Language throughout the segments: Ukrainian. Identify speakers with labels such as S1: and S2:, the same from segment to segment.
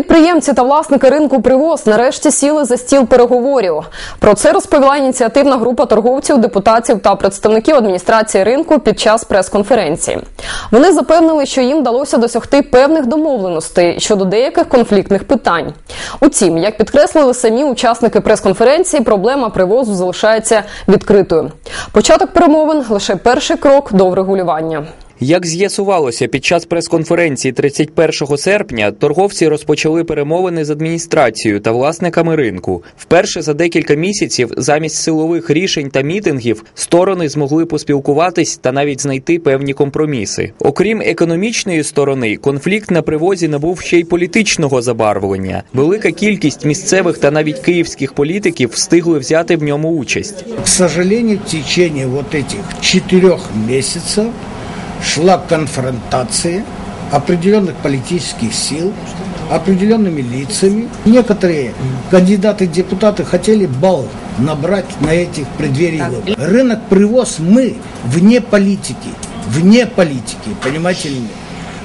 S1: Підприємці та власники ринку привоз нарешті сіли за стіл переговорів. Про це розповіла ініціативна група торговців, депутатів та представників адміністрації ринку під час прес-конференції. Вони запевнили, що їм вдалося досягти певних домовленостей щодо деяких конфліктних питань. Утім, як підкреслили самі учасники прес-конференції, проблема привозу залишається відкритою. Початок перемовин лише перший крок до врегулювання.
S2: Як з'ясувалося під час прес-конференції 31 серпня, торговці розпочали перемовини з адміністрацією та власниками ринку. Вперше за декілька місяців, замість силових рішень та мітингів, сторони змогли поспілкуватись та навіть знайти певні компроміси. Окрім економічної сторони, конфлікт на привозі набув ще й політичного забарвлення. Велика кількість місцевих та навіть київських політиків встигли взяти в ньому участь.
S3: К сожалению, в течение вот этих четырех месяцев шла конфронтация определенных политических сил, определенными лицами. Некоторые кандидаты в депутаты хотели бал набрать на этих преддверии. выборов. Рынок привоз мы вне политики, вне политики, понимаете ли?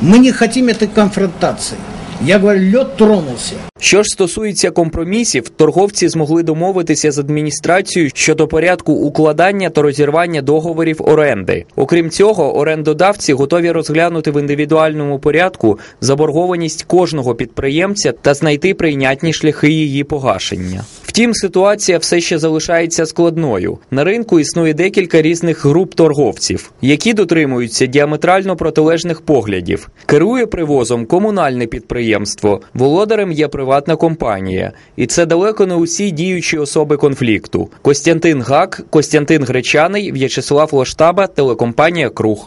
S3: Мы не хотим этой конфронтации. Я говорю, льот тронувся.
S2: Що ж стосується компромісів, торговці змогли домовитися з адміністрацією щодо порядку укладання та розірвання договорів оренди. Окрім цього, орендодавці готові розглянути в індивідуальному порядку заборгованість кожного підприємця та знайти прийнятні шляхи її погашення. Втім, ситуація все ще залишається складною. На ринку існує декілька різних груп торговців, які дотримуються діаметрально протилежних поглядів. Керує привозом комунальне підприємство, володарем є приватна компанія, і це далеко не усі діючі особи конфлікту. Костянтин Гак, Костянтин Гречаний, В'ячеслав Лоштаба, телекомпанія Круг.